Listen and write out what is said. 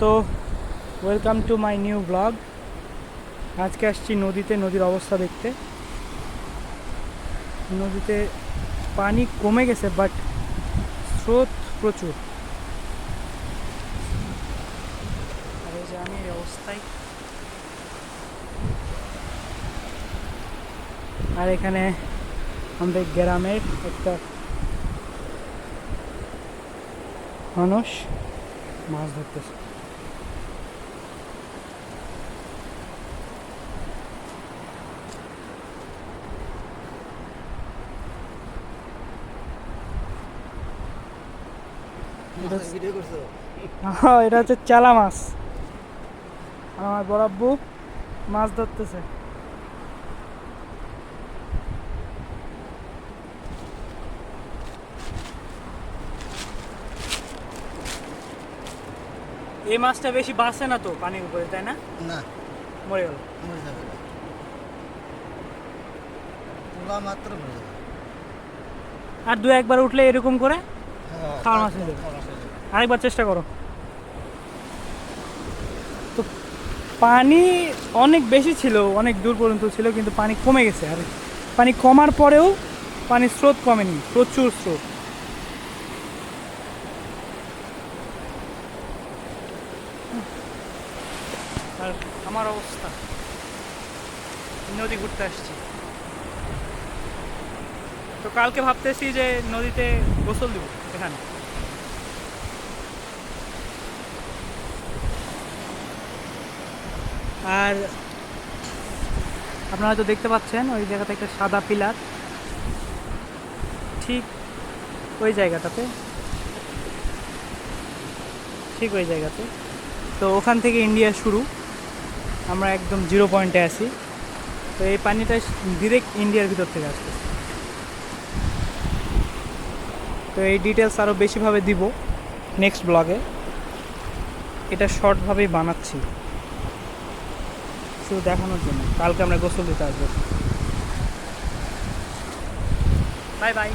তো welcome to my new blog আজকে আসছি নদীতে, নদীর অবস্থা দেখতে। নদীতে পানি কমে গেছে বাট স্রোত প্রচুর। আর এই যে আমি এই অবস্থায়। আর এখানে আমাদের গ্রামের একটা মানুষ মাছ ধরতেছে। এটা- হচ্ছে চালা মাছ। আমার বরাব্বু মাছ ধরতেছে। এই মাছটা বেশি বাঁচে না তো পানির উপরে তাই না? না। মরে গেল। মরে যাবে। মাত্র মরে যাবে। আর দু একবার উঠলে এরকম করে? খাওয়ার মাছ হয়ে। আরেকবার চেষ্টা করো। তো পানি অনেক বেশি ছিল, অনেক দূর পর্যন্ত ছিল, কিন্তু পানি কমে গেছে। আর পানি কমার পরেও পানির স্রোত কমেনি, প্রচুর স্রোত। আমার অবস্থা। নদী ঘুরতে আসছি। তো কালকে ভাবতেছি যে নদীতে গোসল দিব এখানে। আর আপনারা হয়তো দেখতে পাচ্ছেন, ওই জায়গাতে একটা সাদা পিলার। ঠিক ওই জায়গাটাতে। ঠিক ওই জায়গাতে। তো ওখান থেকে ইন্ডিয়া শুরু। আমরা একদম জিরো পয়েন্টে আছি। তো এই পানিটা ডিরেক্ট ইন্ডিয়ার ভিতর থেকে আসছে তো এই ডিটেলস আরও বেশিভাবে দিব নেক্সট ব্লগে এটা শর্টভাবেই বানাচ্ছি। শুধু দেখানোর জন্য। কালকে আমরা গোসল দিতে আসব। Bye bye